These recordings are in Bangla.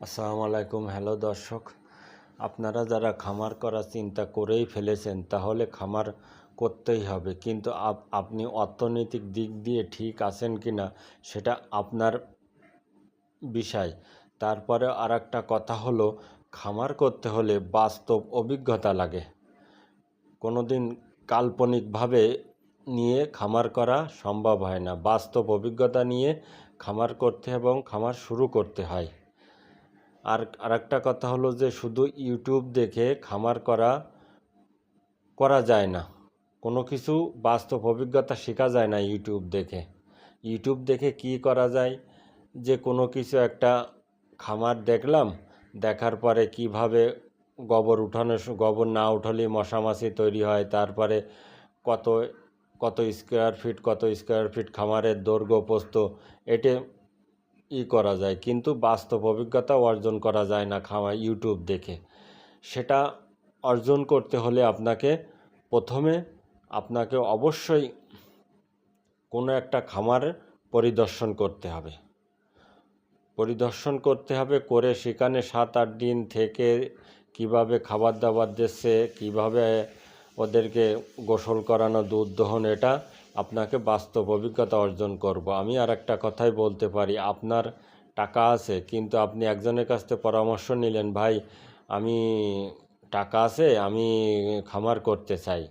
আসসালামু আলাইকুম। হ্যালো দর্শক, আপনারা যারা খামার করার চিন্তা করেই ফেলেছেন, তাহলে খামার করতেই হবে। কিন্তু আপ- আপনি অর্থনৈতিক দিক দিয়ে ঠিক আছেন কি না সেটা আপনার বিষয়। তারপরে আর একটা কথা হলো, খামার করতে হলে বাস্তব অভিজ্ঞতা লাগে। কোনোদিন কাল্পনিকভাবে নিয়ে খামার করা সম্ভব হয় না। বাস্তব অভিজ্ঞতা নিয়ে খামার করতে এবং খামার শুরু করতে হয়। আর আরেকটা কথা হলো যে শুধু ইউটিউব দেখে খামার করা করা যায় না। কোনো কিছু বাস্তব অভিজ্ঞতা শেখা যায় না ইউটিউব দেখে। ইউটিউব দেখে কি করা যায়? যে কোনো কিছু একটা খামার দেখলাম, দেখার পরে কীভাবে গোবর উঠানো গোবর না উঠালে মশামাছি তৈরি হয়, তারপরে কত কত স্কোয়ার ফিট কত স্কোয়ার ফিট খামারের দৈর্ঘ্য পোস্ত এটে ই করা যায়, কিন্তু বাস্তব অভিজ্ঞতা অর্জন করা যায় না খাওয়া ইউটিউব দেখে। সেটা অর্জন করতে হলে আপনাকে প্রথমে আপনাকে অবশ্যই কোনো একটা খামার পরিদর্শন করতে হবে। পরিদর্শন করতে হবে করে সেখানে সাত আট দিন থেকে কীভাবে খাবার দাবার দিচ্ছে, কীভাবে ওদেরকে গোসল করানো, দুধ দহন, এটা আপনাকে বাস্তব অভিজ্ঞতা অর্জন করব। আমি আর একটা কথাই বলতে পারি, আপনার টাকা আছে, কিন্তু আপনি একজনের কাছ থেকে পরামর্শ নিলেন, ভাই, আমি টাকা আছে, আমি খামার করতে চাই।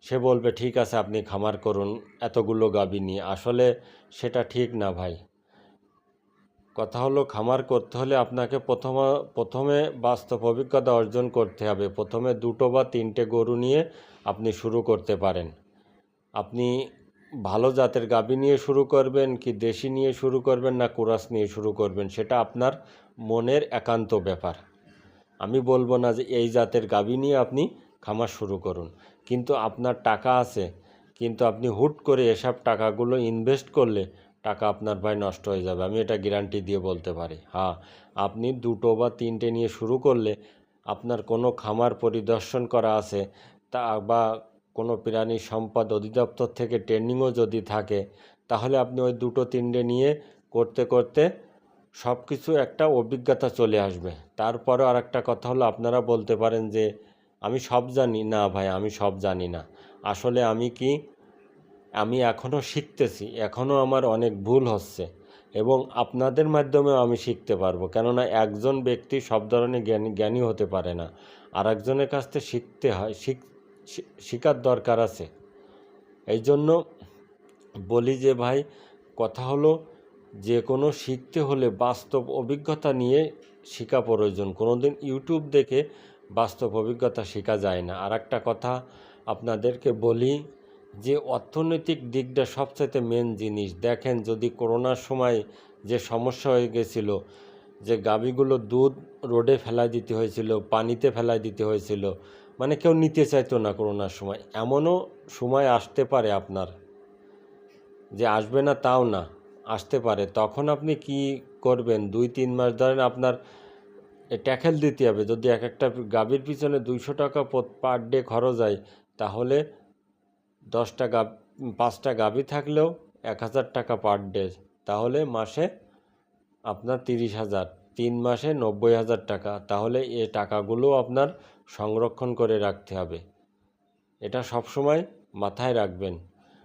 সে বলবে, ঠিক আছে, আপনি খামার করুন, এতগুলো গাবি নিয়ে। আসলে সেটা ঠিক না, ভাই। কথা হলো, খামার করতে হলে আপনাকে প্রথম, প্রথমে বাস্তব অভিজ্ঞতা অর্জন করতে হবে। প্রথমে দুটো বা তিনটে গরু নিয়ে আপনি শুরু করতে পারেন। আপনি ভালো জাতের গাভী নিয়ে শুরু করবেন কি দেশি নিয়ে শুরু করবেন না কুরাস নিয়ে শুরু করবেন সেটা আপনার মনের একান্ত ব্যাপার। আমি বলব না যে এই জাতের গাভী নিয়ে আপনি খামার শুরু করুন। কিন্তু আপনার টাকা আছে, কিন্তু আপনি হুট করে এসব টাকাগুলো ইনভেস্ট করলে টাকা আপনার ভাই নষ্ট হয়ে যাবে। আমি এটা গ্যারান্টি দিয়ে বলতে পারি। হ্যাঁ আপনি দুটো বা তিনটে নিয়ে শুরু করলে আপনার কোনো খামার পরিদর্শন করা আছে তা বা কোনো প্রাণী সম্পদ অধিদপ্তর থেকে ট্রেনিংও যদি থাকে, তাহলে আপনি ওই দুটো তিনটে নিয়ে করতে করতে সব কিছু একটা অভিজ্ঞতা চলে আসবে। তারপরেও আর একটা কথা হলো, আপনারা বলতে পারেন যে, আমি সব জানি। না ভাই, আমি সব জানি না। আসলে আমি কি, আমি এখনও শিখতেছি এখনও আমার অনেক ভুল হচ্ছে এবং আপনাদের মাধ্যমেও আমি শিখতে পারব। কেননা একজন ব্যক্তি সব ধরনের জ্ঞানী জ্ঞানী হতে পারে না। আর একজনের কাছ থেকে শিখতে হয়, শিখ শিখার দরকার আছে। এই জন্য বলি যে ভাই, কথা হলো যে কোনো শিখতে হলে বাস্তব অভিজ্ঞতা নিয়ে শেখা প্রয়োজন। কোনো দিন ইউটিউব দেখে বাস্তব অভিজ্ঞতা শেখা যায় না। আর একটা কথা আপনাদেরকে বলি যে, অর্থনৈতিক দিকটা সবচাইতে মেন জিনিস। দেখেন, যদি করোনার সময় যে সমস্যা হয়ে গেছিল, যে গাভীগুলো দুধ রোডে ফেলাই দিতে হয়েছিল, পানিতে ফেলাই দিতে হয়েছিল মানে কেউ নিতে চাইতো না করোনার সময়। এমনও সময় আসতে পারে আপনার যে আসবে না তাও না, আসতে পারে। তখন আপনি কি করবেন? দুই, তিন মাস ধরেন আপনার ট্যাকেল দিতে হবে। যদি এক একটা গাভীর পিছনে দুইশো টাকা পার ডে খরচ হয়, তাহলে দশটা গা, পাঁচটা গাভী থাকলেও এক হাজার টাকা পার ডে। তাহলে মাসে আপনার তিরিশ হাজার, তিন মাসে নব্বই হাজার টাকা। তাহলে এ টাকাগুলো আপনার সংরক্ষণ করে রাখতে হবে। এটা সবসময় মাথায় রাখবেন।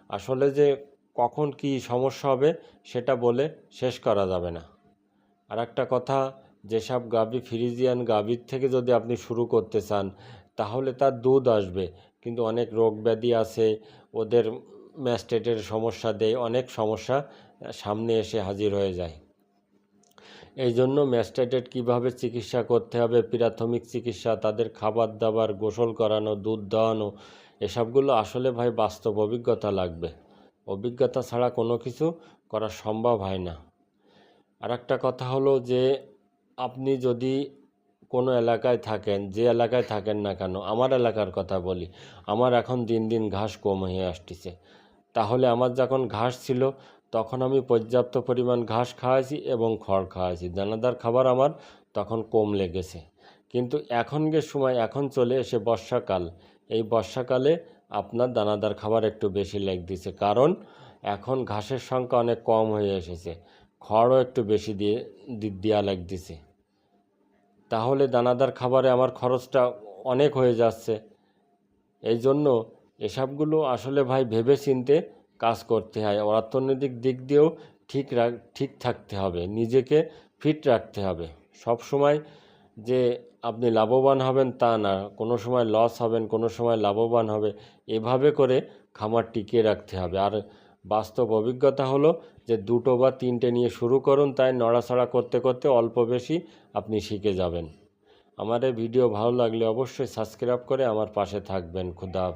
আসলে যে কখন কি সমস্যা হবে সেটা বলে শেষ করা যাবে না। আর একটা কথা, যেসব গাভী ফ্রিজিয়ান গাভীর থেকে যদি আপনি শুরু করতে চান, তাহলে তার দুধ আসবে। কিন্তু অনেক রোগ ব্যাধি আছে, ওদের ম্যাস্টেটের সমস্যা দেয়, অনেক সমস্যা সামনে এসে হাজির হয়ে যায়। এই জন্য ম্যাস্টেটেড কীভাবে চিকিৎসা করতে হবে, প্রাথমিক চিকিৎসা, তাদের খাবার দাবার, গোসল করানো, দুধ দেওয়ানো, এসবগুলো আসলে ভাই বাস্তব অভিজ্ঞতা লাগবে। অভিজ্ঞতা ছাড়া কোনো কিছু করা সম্ভব হয় না। আর একটা কথা হলো যে, আপনি যদি কোনো এলাকায় থাকেন, যে এলাকায় থাকেন না কেন, আমার এলাকার কথা বলি, আমার এখন দিন দিন ঘাস কম হয়ে আসতেছে। তাহলে আমার যখন ঘাস ছিল তখন আমি পর্যাপ্ত পরিমাণ ঘাস খাওয়াইছি এবং খড় খাওয়াইছি। দানাদার খাবার আমার তখন কম লেগেছে। কিন্তু এখনকার সময়, এখন চলে এসে বর্ষাকাল। এই বর্ষাকালে আপনার দানাদার খাবার একটু বেশি লেগ দিছে। কারণ এখন ঘাসের সংখ্যা অনেক কম হয়ে এসেছে। খড়ও একটু বেশি দিয়ে দেওয়া লাগতেছে তাহলে দানাদার খাবারে আমার খরচটা অনেক হয়ে যাচ্ছে। এই জন্য এসবগুলো আসলে ভাই ভেবে চিনতে কাজ করতে হয়। অর্থনৈতিক দিক দিয়েও ঠিক রাখ, ঠিক থাকতে হবে। নিজেকে ফিট রাখতে হবে। সব সময় যে আপনি লাভবান হবেন তা না। কোনো সময় লস হবেন, কোনো সময় লাভবান হবে। এভাবে করে খামার টিকিয়ে রাখতে হবে। আর বাস্তব অভিজ্ঞতা হলো যে দুটো বা তিনটে নিয়ে শুরু করুন, তাই নড়াচড়া করতে করতে অল্প বেশি আপনি শিখে যাবেন। আমার ভিডিও ভালো লাগলে অবশ্যই সাবস্ক্রাইব করে আমার পাশে থাকবেন। খুদা।